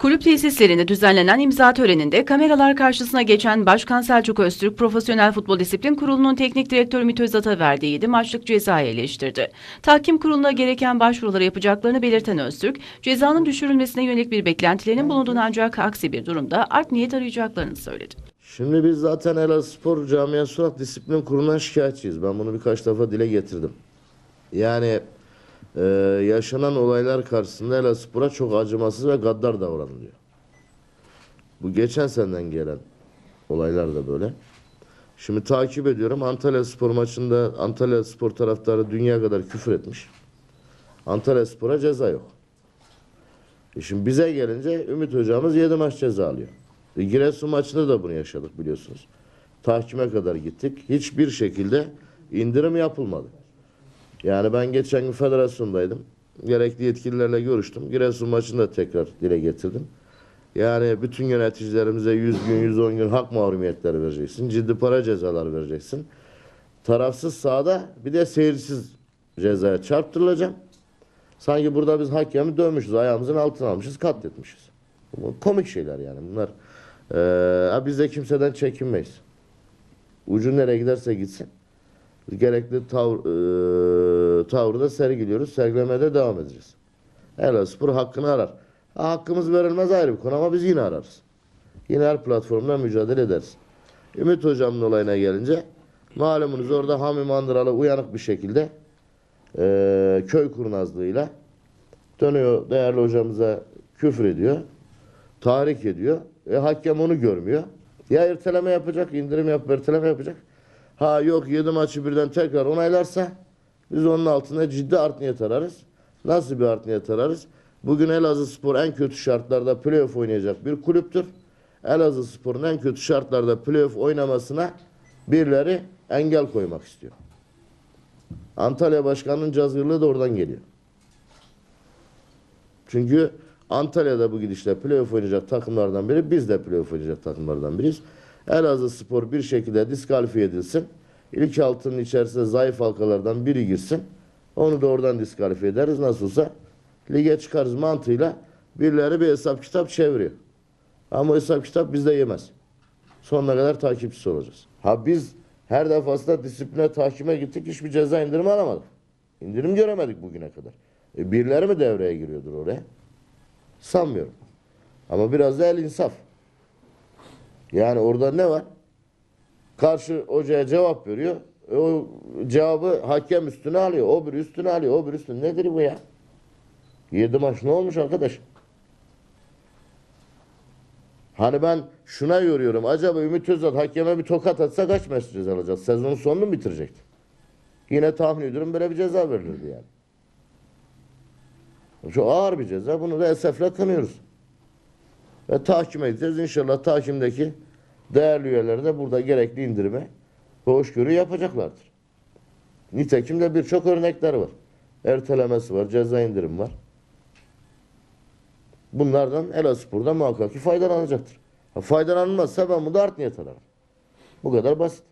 Kulüp tesislerinde düzenlenen imza töreninde kameralar karşısına geçen Başkan Selçuk Öztürk, Profesyonel Futbol Disiplin Kurulu'nun teknik direktörü Ümit Özat'a verdiği 7 maçlık cezayı eleştirdi. Tahkim kuruluna gereken başvuruları yapacaklarını belirten Öztürk, cezanın düşürülmesine yönelik bir beklentilerinin bulunduğunu ancak aksi bir durumda art niyet arayacaklarını söyledi. Şimdi biz zaten Elazığspor Camiası olarak disiplin kurulundan şikayetçiyiz. Ben bunu birkaç defa dile getirdim. Yani e, yaşanan olaylar karşısında Elazığspor'a çok acımasız ve gaddar davranılıyor. Bu geçen seneden gelen olaylar da böyle. Şimdi takip ediyorum. Antalya Spor maçında Antalya Spor taraftarı dünya kadar küfür etmiş. Antalya Spor'a ceza yok. E şimdi bize gelince Ümit hocamız 7 maç ceza alıyor. E Giresun maçında da bunu yaşadık biliyorsunuz. Tahkime kadar gittik. Hiçbir şekilde indirim yapılmadı. Yani ben geçen gün federasyondaydım. Gerekli yetkililerle görüştüm. Giresun maçını da tekrar dile getirdim. Yani bütün yöneticilerimize 100 gün, 110 gün hak mahrumiyetleri vereceksin. Ciddi para cezalar vereceksin. Tarafsız sahada bir de seyirsiz cezaya çarptırılacağım. Sanki burada biz hakemi dövmüşüz, ayağımızın altına almışız, katletmişiz. Komik şeyler yani bunlar. Ee, biz de kimseden çekinmeyiz. Ucu nereye giderse gitsin. Gerekli tavr, e, tavrı da sergiliyoruz. Sergilemeye de devam edeceğiz. Elazığspor hakkını arar. Ha, hakkımız verilmez ayrı bir konu ama biz yine ararız. Yine her platformda mücadele ederiz. Ümit Hocam'ın olayına gelince malumunuz orada Hami Mandıralı uyanık bir şekilde e, köy kurnazlığıyla dönüyor değerli hocamıza küfür ediyor. Tahrik ediyor. E, hakem onu görmüyor. Ya erteleme yapacak, indirim yapıp erteleme yapacak. Ha yok 7 maçı birden tekrar onaylarsa biz onun altında ciddi art niyet ararız. Nasıl bir art niyet ararız? Bugün Elazığ Spor en kötü şartlarda playoff oynayacak bir kulüptür. Elazığ Spor'un en kötü şartlarda playoff oynamasına birileri engel koymak istiyor. Antalya Başkanı'nın cazgırlığı da oradan geliyor. Çünkü Antalya'da bu gidişle playoff oynayacak takımlardan biri, biz de playoff oynayacak takımlardan biriyiz. Elazığ Spor bir şekilde diskalifiye edilsin. İlk altının içerisinde zayıf halkalardan biri girsin. Onu da oradan diskalifiye ederiz. Nasıl olsa lige çıkarız mantığıyla birileri bir hesap kitap çeviriyor. Ama hesap kitap bizde yemez. Sonuna kadar takipçisi olacağız. Ha biz her defasında disipline tahkime gittik hiçbir ceza indirimi alamadık. İndirim göremedik bugüne kadar. E birileri mi devreye giriyordur oraya? Sanmıyorum. Ama biraz da el insaf. Yani orada ne var? Karşı hocaya cevap veriyor. E o cevabı hakem üstüne alıyor. O bir üstüne alıyor. O bir üstüne. Nedir bu ya? Yedi maç ne olmuş arkadaş? Hani ben şuna yoruyorum. Acaba Ümit Özat hakeme bir tokat atsa kaç maç ceza alacak? Sezonun sonunu mu bitirecekti? Yine tahmin ediyorum böyle bir ceza verilirdi yani. Çok ağır bir ceza. Bunu da esefle kınıyoruz. Ve tahkim edeceğiz. İnşallah tahkimdeki değerli üyeler de burada gerekli indirime ve hoşgörü yapacaklardır. Nitekim de birçok örnekler var. Ertelemesi var, ceza indirim var. Bunlardan Elazığspor'da muhakkak ki faydalanacaktır. Ha, faydalanılmazsa ben bunu da art niyet ararım. Bu kadar basit.